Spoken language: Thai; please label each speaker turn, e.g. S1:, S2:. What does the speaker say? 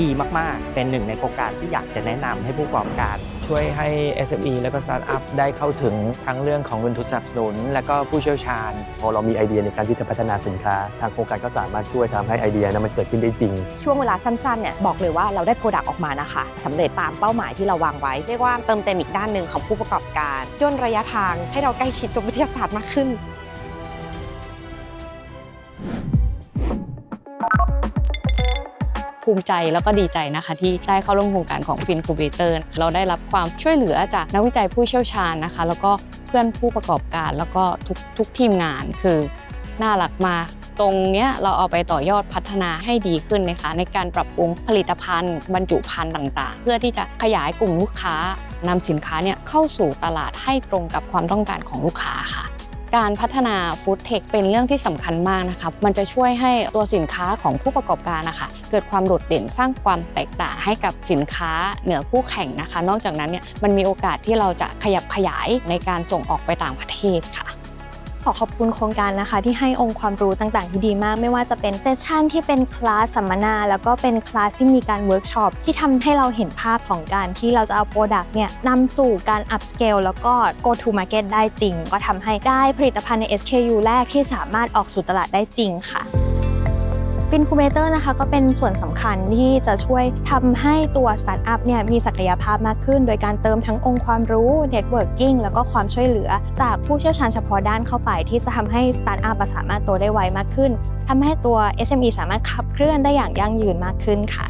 S1: ดีมากๆ เป็นหนึ่งในโครงการที่อยากจะแนะนำให้ผู้ประกอบการ
S2: ช่วยให้ SME และก็สตาร์ทอัพได้เข้าถึงทั้งเรื่องของเงินทุนสนับสนุน และก็ผู้เชี่ยวชาญ
S3: พอเรามีไอเดียในการที่จะพัฒนาสินค้า ทางโครงการก็สามารถช่วยทำให้ไอเดียนั้นมันเกิดขึ้นได้จริง
S4: ช่วงเวลาสั้นๆเนี่ยบอกเลยว่าเราได้โปรดักต์ออกมานะคะสำเร็จตามเป้าหมายที่เราวางไว้เรียกว่าเติมเต็มอีกด้านหนึ่งของผู้ประกอบการย่นระยะทางให้เราใกล้ชิดกับวิทยาศาสตร์มากขึ้น
S5: ภูมิใจแล้วก็ดีใจนะคะที่ได้เข้าร่วมโครงการของ f i n c u b a t o r เราได้รับความช่วยเหลือจากนักวิจัยผู้เชี่ยวชาญนะคะ แล้วก็เพื่อนผู้ประกอบการแล้วก็ทุกทุกทีมงานคือน่ารักมากตรงเนี้ยเราเอาไปต่อยอดพัฒนาให้ดีขึ้นนะคะ ในการปรับปรุงผลิตภัณฑ์ บรรจุภัณฑ์ต่างๆ เพื่อที่จะขยายกลุ่มลูกค้านำสินค้าเนี่ยเข้าสู่ตลาดให้ตรงกับความต้องการของลูกค้าค่ะ การพัฒนาฟู้ดเทคเป็นเรื่องที่สำคัญมากนะคะมันจะช่วยให้ตัวสินค้าของผู้ประกอบการนะคะเกิดความโดดเด่นสร้างความแตกต่างให้กับสินค้าเหนือคู่แข่งนะคะ นอกจากนั้นเนี่ยมันมีโอกาสที่เราจะขยับขยายในการส่งออกไปต่างประเทศค่ะ
S6: ขอขอบคุณโครงการนะคะ ที่ให้องค์ความรู้ต่างๆ ที่ดีมาก ไม่ว่าจะเป็นเซสชันที่เป็นคลาสสัมมนา แล้วก็เป็นคลาสที่มีการเวิร์กช็อปที่ทำให้เราเห็นภาพของการที่เราจะเอาโปรดักต์เนี่ยนำสู่การอัพสเกลแล้วก็ go to market ได้จริง ก็ทำให้ได้ผลิตภัณฑ์ใน SKU แรกที่สามารถออกสู่ตลาดได้จริงค่ะ ฟินคูเมเตอร์นะคะก็เป็นส่วนสำคัญที่จะช่วยทำให้ตัวสตาร์ทอัพเนี่ยมีศักยภาพมากขึ้น โดยการเติมทั้งองค์ความรู้เน็ตเวิร์กิ่งแล้วก็ความช่วยเหลือ จากผู้เชี่ยวชาญเฉพาะด้านเข้าไป ที่จะทำให้สตาร์ทอัพสามารถโตได้ไวมากขึ้นทำให้ตัว SME สามารถขับเคลื่อนได้อย่างยั่งยืนมากขึ้นค่ะ